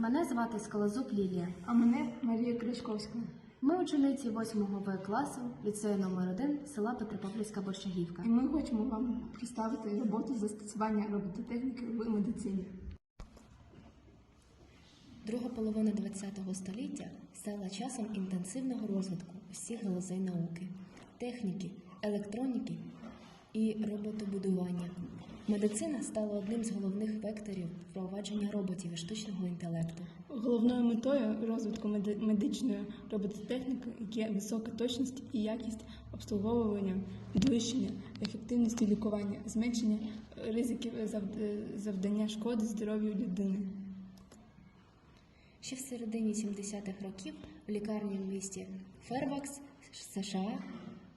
Мене звати Скалозуб Лілія. А мене Марія Кришковська. Ми учениці 8 В класу ліцею номер 1 села Петропавлівська Борщагівка. І ми хочемо вам представити роботу застосування робототехніки в медицині. Друга половина ХХ століття стала часом інтенсивного розвитку усіх галузей науки, техніки, електроніки і роботобудування. Медицина стала одним з головних векторів впровадження роботів і штучного інтелекту. Головною метою розвитку медичної робототехніки є висока точність і якість обслуговування, підвищення ефективності лікування, зменшення ризиків завдання шкоди здоров'ю людини. Ще в середині 70-х років в лікарні в місті Фербакс, США,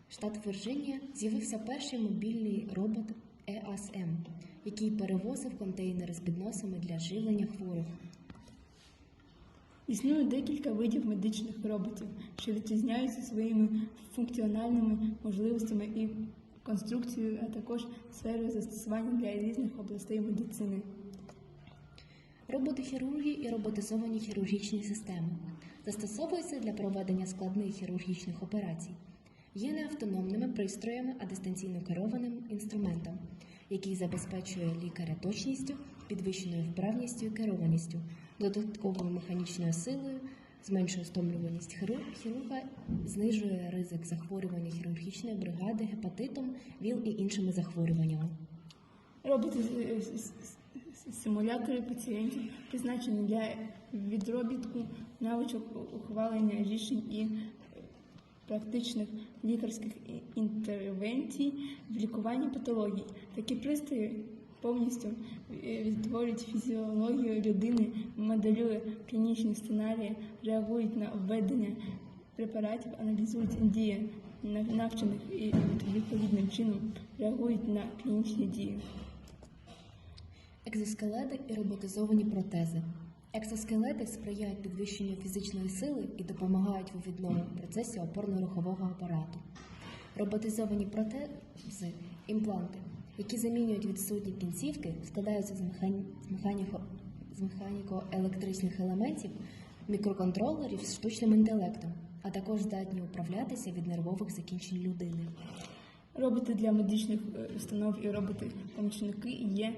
штат Вірджинія, з'явився перший мобільний робот EASM, який перевозив контейнери з підносами для живлення хворих. Існує декілька видів медичних роботів, що відрізняються своїми функціональними можливостями і конструкцією, а також сферою застосування для різних областей медицини. Роботи хірургії і роботизовані хірургічні системи застосовуються для проведення складних хірургічних операцій. Є неавтономними пристроями, а дистанційно керованим інструментом, який забезпечує лікаря точністю, підвищеною вправністю і керованістю, додатковою механічною силою, зменшує стомлюваність хірурга, знижує ризик захворювання хірургічної бригади гепатитом, ВІЛ і іншими захворюваннями. З- з- симулятори пацієнтів призначені для відробітку навичок ухвалення рішень і практичних лікарських інтервенцій в лікуванні патологій. Такі пристрої повністю е, відтворюють фізіологію людини, моделює клінічні сценарії, реагують на введення препаратів, аналізують дії навчених і відповідним чином реагують на клінічні дії. Екзоскелети і роботизовані протези. Екзоскелети сприяють підвищенню фізичної сили і допомагають у відновленні процесі опорно-рухового апарату. Роботизовані протези імпланти, які замінюють відсутні кінцівки, складаються з, механі... з, механіко... з механіко-електричних елементів, мікроконтролерів з штучним інтелектом, а також здатні управлятися від нервових закінчень людини. Роботи для медичних е, установ і роботи-помічники є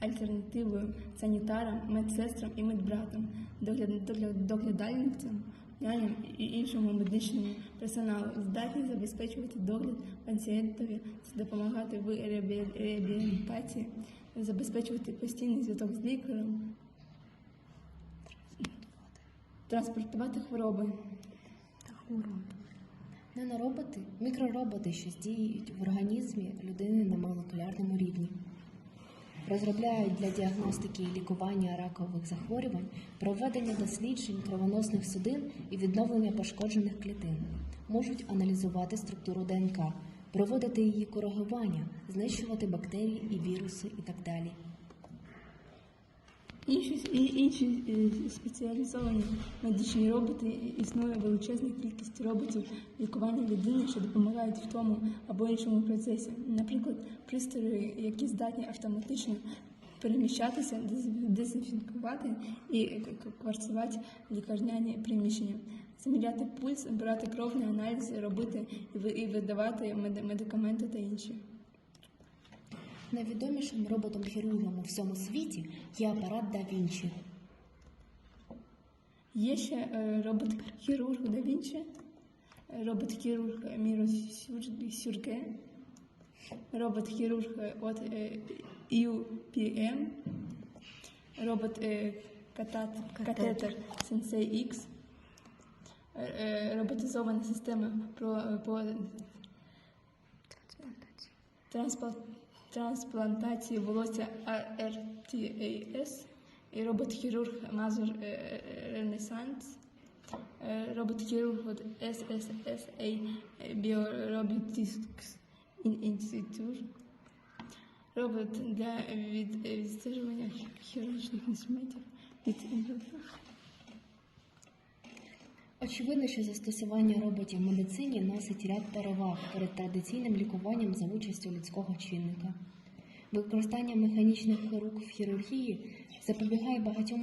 альтернативою санітарам, медсестрам і медбратам, догляд- догляд- доглядальницям, няням і іншому медичному персоналу, здатні забезпечувати догляд пацієнтові, допомагати в реабілітації, забезпечувати постійний зв'язок з лікарем, транспортувати хвороби. Нанороботи мікророботи, що діють в організмі людини на молекулярному рівні. Розробляють для діагностики і лікування ракових захворювань, проведення досліджень кровоносних судин і відновлення пошкоджених клітин. Можуть аналізувати структуру ДНК, проводити її коригування, знищувати бактерії і віруси і так далі. Інші, інші е, спеціалізовані медичні роботи існує величезна кількість роботів лікування людини, що допомагають в тому або іншому процесі. Наприклад, пристрої, які здатні автоматично переміщатися, дез- дезінфікувати і кварцувати лікарняні приміщення, заміряти пульс, брати кровні аналізи, робити і ви- видавати меди- медикаменти та інші. Найвідомішим роботом-хірургом у всьому світі є апарат Да Вінчі. Є ще е, робот-хірург да Вінчі, е, робот-хірург Міро Сюр- Сюрке, робот-хірург от е, UPM, робот е, катат- катетер. Sensei X, е, роботизована система про, по трансплантації. Трансплантації волосся RTAS і робот-хірург Мазур е, е, Ренесанс, е, робот-хірург від SSSA Biorobotics Institute, робот для від, відстежування хірургічних інструментів від Очевидно, що застосування роботів в медицині носить ряд переваг перед традиційним лікуванням за участю людського чинника. Використання механічних рук в хірургії запобігає багатьом